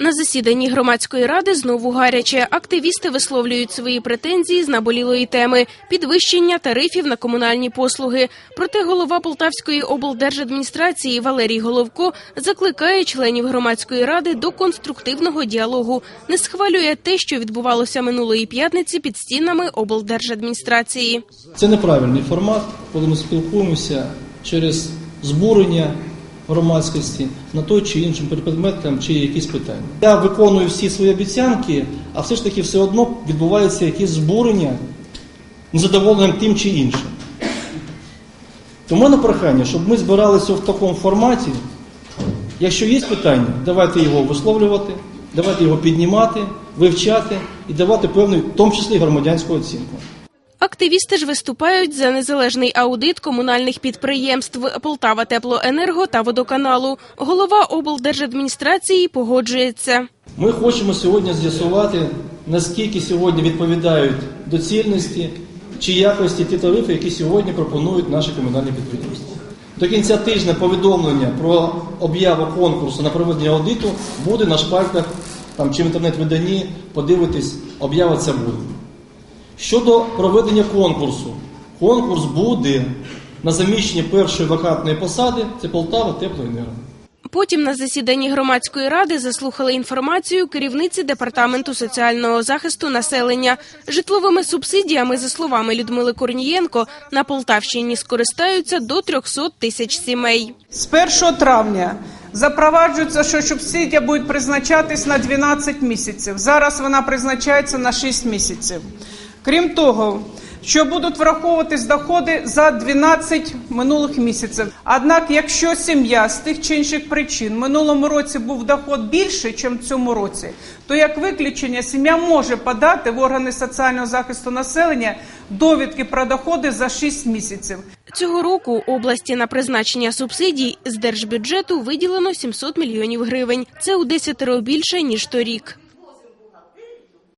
На засіданні громадської ради знову гаряче. Активісти висловлюють свої претензії з наболілої теми підвищення тарифів на комунальні послуги. Проте голова Полтавської облдержадміністрації Валерій Головко закликає членів громадської ради до конструктивного діалогу. Не схвалює те, що відбувалося минулої п'ятниці під стінами облдержадміністрації. Це неправильний формат, коли ми спілкуємося через збурення громадськості на той чи іншим предметам чи якісь питання. Я виконую всі свої обіцянки, а все ж таки все одно відбувається якесь збурення незадоволенням тим чи іншим. Тому мене прохання, щоб ми збиралися в такому форматі. Якщо є питання, давайте його висловлювати, давайте його піднімати, вивчати і давати певну, в тому числі громадянську оцінку. Активісти ж виступають за незалежний аудит комунальних підприємств Полтава Теплоенерго та водоканалу. Голова облдержадміністрації погоджується. Ми хочемо сьогодні з'ясувати, наскільки сьогодні відповідають доцільності чи якості ті тарифи, які сьогодні пропонують наші комунальні підприємства. До кінця тижня повідомлення про об'яву конкурсу на проведення аудиту буде на шпальтах там, чи в інтернет-виданні, подивитись, об'ява ця буде. Щодо проведення конкурсу, конкурс буде на заміщення першої вакантної посади це Полтава Теплоенерго. Потім на засіданні громадської ради заслухали інформацію керівниці департаменту соціального захисту населення. Житловими субсидіями, за словами Людмили Корнієнко, на Полтавщині скористаються до 300 тисяч сімей. З 1 травня запроваджується, що субсидія буде призначатись на 12 місяців. Зараз вона призначається на 6 місяців. Крім того, що будуть враховуватись доходи за 12 минулих місяців. Однак, якщо сім'я з тих чи інших причин минулому році був доход більший, ніж в цьому році, то як виключення сім'я може подати в органи соціального захисту населення довідки про доходи за 6 місяців. Цього року області на призначення субсидій з держбюджету виділено 700 мільйонів гривень. Це у десятеро більше ніж торік.